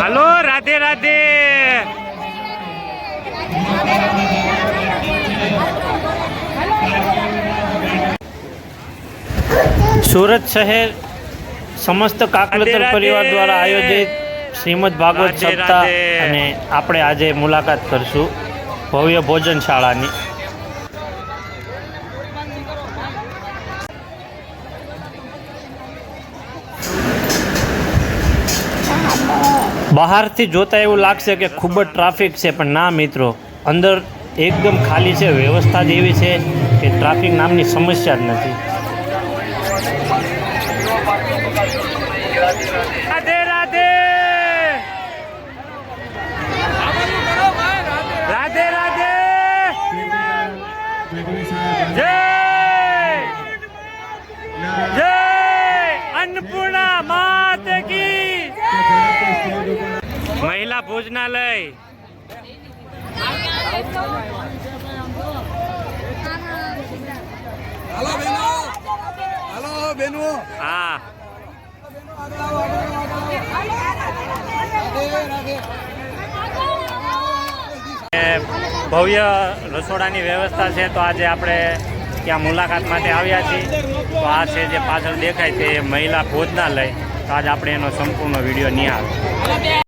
Hello Radhe Radhe. Surat શહેર સમસ્ત કાકલતર. પરિવાર દ્વારા આયોજિત શ્રીમદ ભાગવત સપ્તાહ અને આપણે આજે મુલાકાત કરશું ભવ્ય ભોજન બહારથી જોતા એવું લાગશે કે ખૂબ જ ટ્રાફિક છે, પણ ના મિત્રો. અંદર એકદમ ખાલી છે, વ્યવસ્થા જ એવી છે કે ટ્રાફિક નામની સમસ્યા જ નથી રાધે રાધે રાધે રાધે જય જય અન્નપૂર્ણા માત કી મહિલા ભોજનાલય. હાલો બેનો. હાલો બેનો. હા. એ ભવ્ય રસોડાની વ્યવસ્થા છે તો આજે આપણે ત્યાં મુલાકાત માટે આવ્યા છીએ. તો આ છે જે પાછળ દેખાય તે મહિલા ભોજનાલય. તો આજે આપણે એનો સંપૂર્ણ વીડિયો નિહાળ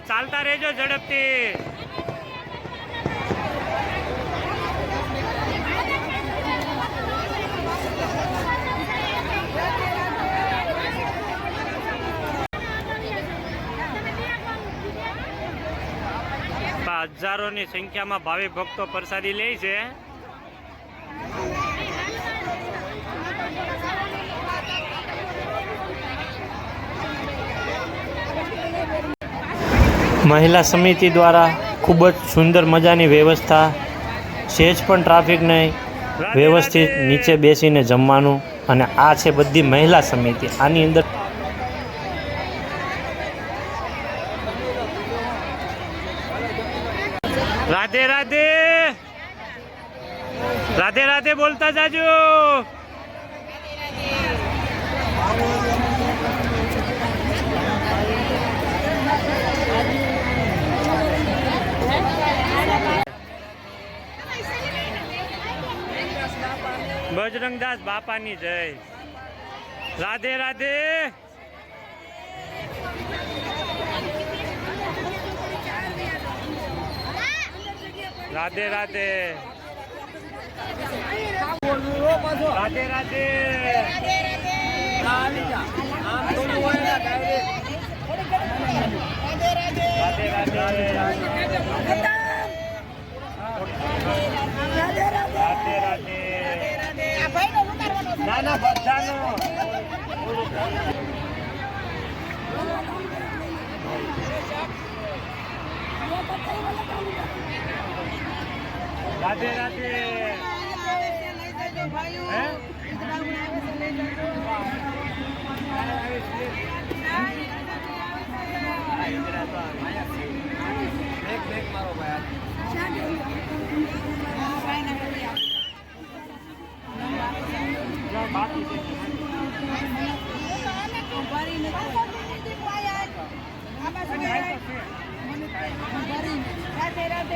ચાલતા રહેજો ઝડપથી. હજારોની સંખ્યામાં ભાવિ ભક્તો પ્રસાદી લે છે. મહિલા સમિતિ દ્વારા ખૂબ જ સુંદર મજાની વ્યવસ્થા સહેજ પણ ટ્રાફિક નહીં, વ્યવસ્થિત નીચે બેસીને જમવાનું અને આ છે બધી મહિલા સમિતિ. આની અંદર રાધે રાધે! રાધે રાધે બોલતા જાજો! બજરંગદાસ બાપાની જય. રાધે રાધે. રાધે રાધે. રાધે રાધે. રાધે રાધે. રાધે રાધે ના ના બધાનો રાધે રાધે. હે?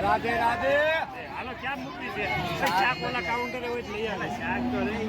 રાધે રાધે. ક્યાં મૂકવી છે? શાક ઓલા કાઉન્ટરે હોય લઈ આવે શાક તો નહીં